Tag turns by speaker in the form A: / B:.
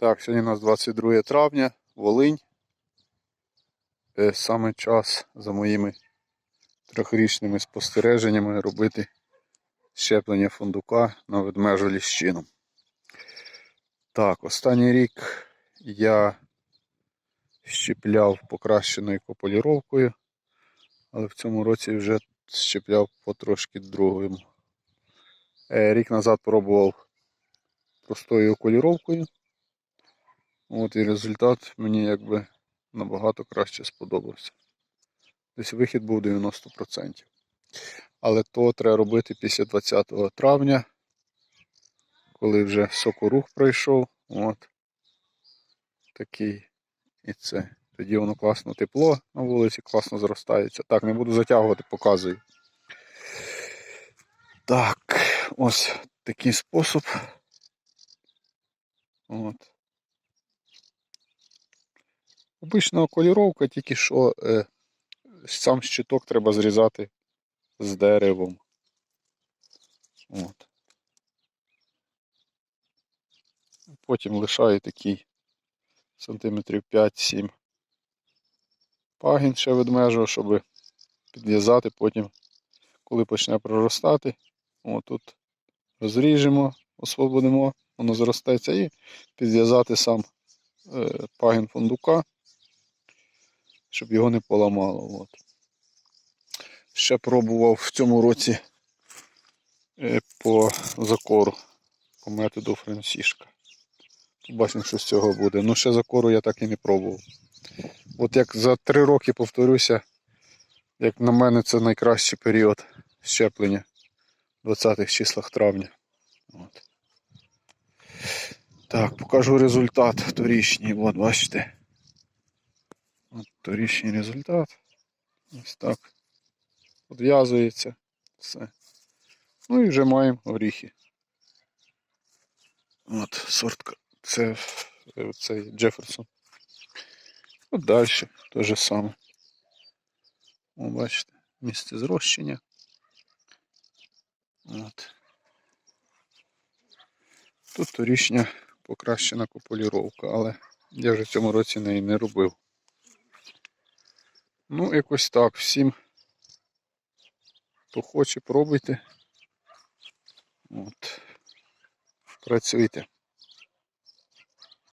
A: Так, сьогодні у нас 22 травня, Волинь. Е, Саме час за моїми трьохрічними спостереженнями робити щеплення фундука на ведмежу ліщину. Так, останній рік я щепляв покращеною кополіровкою, але в цьому році вже щепляв потрошки другим. Е, Рік назад пробував простою окуліровкою. От і результат мені якби набагато краще сподобався. Десь вихід був 90%. Але то треба робити після 20 травня, коли вже сокорух пройшов. От. Такий. І це. Тоді воно класно тепло на вулиці, класно зростається. Так, не буду затягувати, показую. Так, ось такий спосіб. От. Обична околіровка, тільки що е, сам щиток треба зрізати з деревом. От. Потім лишаю такий сантиметрів 5-7 пагін ще ведмежого, щоб підв'язати потім, коли почне проростати. От тут розріжемо, освободимо, воно зростеться і підв'язати сам е, пагін фундука, щоб його не поламало. От. Ще пробував в цьому році е, по закору, по методу Франсішка. Бачимо, що з цього буде. Ну, ще закору я так і не пробував. От як за три роки повторюся, як на мене, це найкращий період щеплення в 20-х числах травня. От. Так, покажу результат торічній. От, бачите. От торічній результат. Ось так. Подв'язується. Все. Ну і вже маємо оріхи. От, сортка. Це е, цей Джеферсон. От далі те же саме. О, бачите, місце зрощення. От. Тут торічня покращена кополіровка, але я вже в цьому році неї не робив. Ну, якось так. Всім, хто хоче, пробуйте. От. Працюйте.